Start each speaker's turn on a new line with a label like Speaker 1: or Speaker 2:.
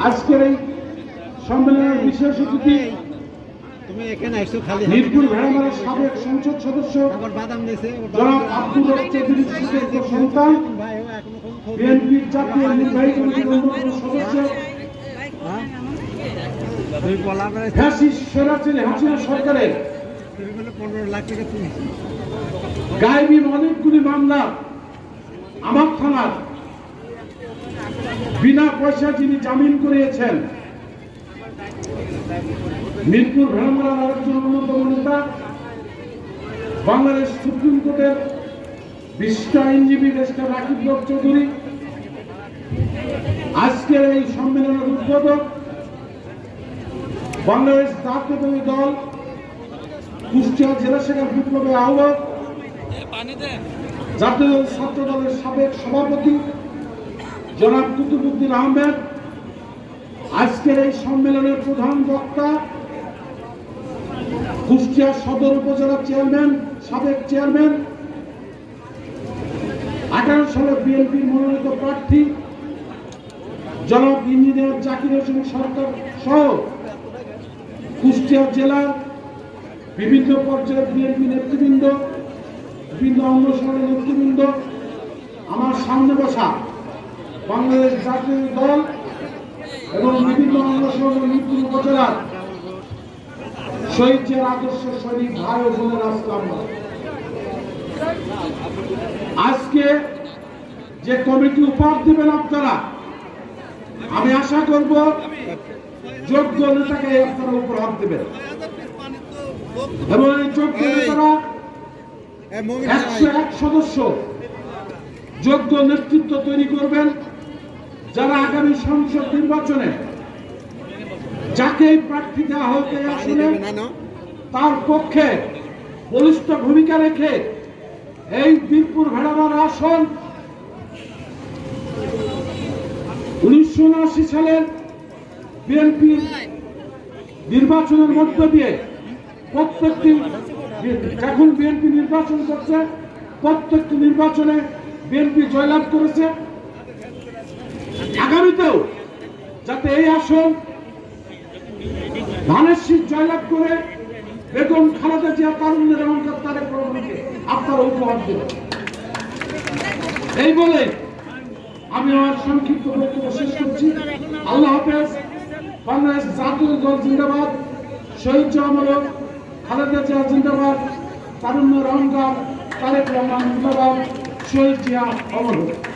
Speaker 1: আজকের এই সম্মেলনের বিশেষ অতিথি
Speaker 2: তুমি এখানে খালি
Speaker 1: মিরপুর ভেড়ামারার সাবেক সংসদ সদস্য জনাব আব্দুর সন্তান বিএনপির জাতীয় নির্বাহী কমিটির অন্যতম সদস্য
Speaker 2: হ্যাঁ?
Speaker 1: সরকারের অনেকগুলি মামলা আমার থানার বিনা পয়সা যিনি জামিন করিয়েছেন, মিরপুর ভেড়ামারার আরেকজন অন্যতম নেতা বাংলাদেশ সুপ্রিম কোর্টের বিশিষ্ট আইনজীবী দেশটা রাকিব রব চৌধুরী, আজকের এই সম্মেলনের উদ্বোধক বাংলাদেশ জাতীয়তাবাদী দল, কুষ্টিয়া জেলা শাখার বিপ্লবের আহ্বায়ক, জাতীয় ছাত্র দলের সাবেক সভাপতি জনাব কুতুবুদ্দিন আহমেদ, আজকের এই সম্মেলনের প্রধান বক্তা কুষ্টিয়া সদর উপজেলার চেয়ারম্যান, সাবেক চেয়ারম্যান, আঠারো সালে বিএনপির মনোনীত প্রার্থী, জনাব ইঞ্জিনিয়ার জাকির হোসেন সরকার সহ কুষ্টিয়া জেলার বিভিন্ন পর্যায়ের বিএনপি নেতৃবৃন্দ, বিভিন্ন অঙ্গসংগঠনের নেতৃবৃন্দ, আমার সামনে বসা বাংলাদেশ জাতীয় দল এবং বিভিন্ন অঙ্গসংগঠন মিরপুর উপজেলার শহীদ জিয়ার আদর্শ সৈনিক ভাই ও বোনের আসলাম আজকে যে কমিটি উপহার দেবেন আপনারা, আমি আশা করব যোগ্য নেতাকে আপনারা উপহার দেবেন। এবং এই যোগ্য নেতারা একশো এক সদস্য যোগ্য নেতৃত্ব তৈরি করবেন। যারা আগামী সংসদ নির্বাচনে যাকে প্রার্থী দেওয়া হোক এই তার পক্ষে বলিষ্ঠ ভূমিকা রেখে এই বীরপুর ভেড়ামার আসন উনিশশো উনআশি সালের বিএনপি নির্বাচনের মধ্য দিয়ে প্রত্যেকটি এখন বিএনপি নির্বাচন করছে, প্রত্যেকটি নির্বাচনে বিএনপি জয়লাভ করেছে। আগামীতেও যাতে এই আসন ধানের শীত জয়লাভ করে বেগম খালেদা জিয়া তারুণ্যের এমনকার তারেক রহমানকে আপনারা উপহার দেবেন এই বলে আমি আমার সংক্ষিপ্ত বক্তব্য শেষ করছি আল্লাহ হাফেজ, বাংলাদেশ জাতীয় দল জিন্দাবাদ, শহীদ জামলক খালেদা জিয়া জিন্দাবাদ, তারুণ্য রহঙ্কার তারেক রহমান জিন্দাবাদ, শহীদ জিয়া অমর হোক।